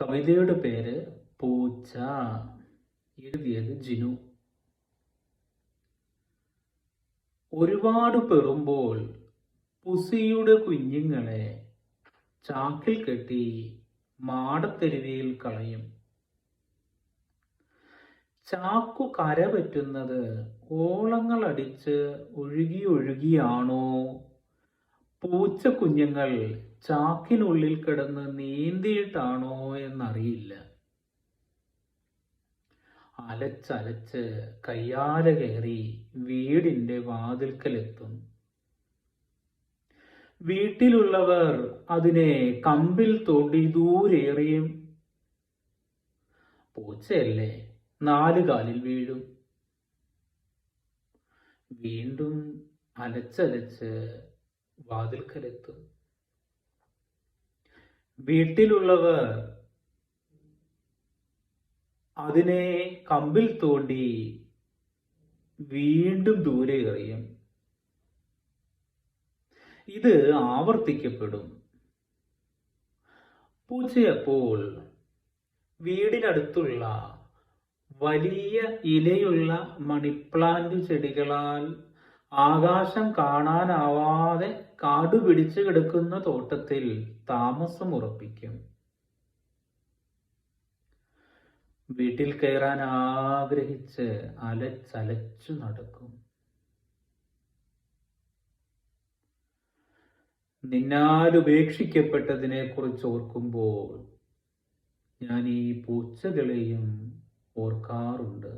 കവിതയുടെ പേര് പൂച്ച. എഴുതിയത് ജിനു. ഒരുപാട് പെറുമ്പോൾ പുസിയുടെ കുഞ്ഞുങ്ങളെ ചാക്കിൽ കെട്ടി മാടത്തെരുവിയിൽ കളയും. ചാക്കു കര പറ്റുന്നത് ഓളങ്ങൾ അടിച്ച് ഒഴുകി ഒഴുകിയാണോ? പൂച്ച കുഞ്ഞുങ്ങൾ ചാക്കിനുള്ളിൽ കിടന്ന് നീന്തിയിട്ടാണോ എന്നറിയില്ല. അലച്ചലച്ച് കയ്യാല കയറി വീടിന്റെ വാതിൽക്കലെത്തും. വീട്ടിലുള്ളവർ അതിനെ കമ്പിൽ തോണ്ടി ദൂരേറിയും. പൂച്ചയല്ലേ നാല് കാലിൽ വീഴും. വീണ്ടും അലച്ചലച്ച് വാതിൽക്കലെത്തും. വീട്ടിലുള്ളവർ അതിനെ കമ്പിൽ തോണ്ടി വീണ്ടും ദൂരെ എറിയും. ഇത് ആവർത്തിക്കപ്പെടും. പൂച്ചയപ്പോൾ വീടിനടുത്തുള്ള വലിയ ഇലയുള്ള മണിപ്ലാന്റ് ചെടികളാൽ ആകാശം കാണാനാവാതെ കാടുപിടിച്ചു കിടക്കുന്ന തോട്ടത്തിൽ താമസം ഉറപ്പിക്കും വീട്ടിൽ കയറാൻ ആഗ്രഹിച്ച് അലച്ചലച്ചു നടക്കും. നിന്നാൽ ഉപേക്ഷിക്കപ്പെട്ടതിനെ കുറിച്ച് ഓർക്കുമ്പോൾ ഞാൻ ഈ പൂച്ചകളെയും ഓർക്കാറുണ്ട്.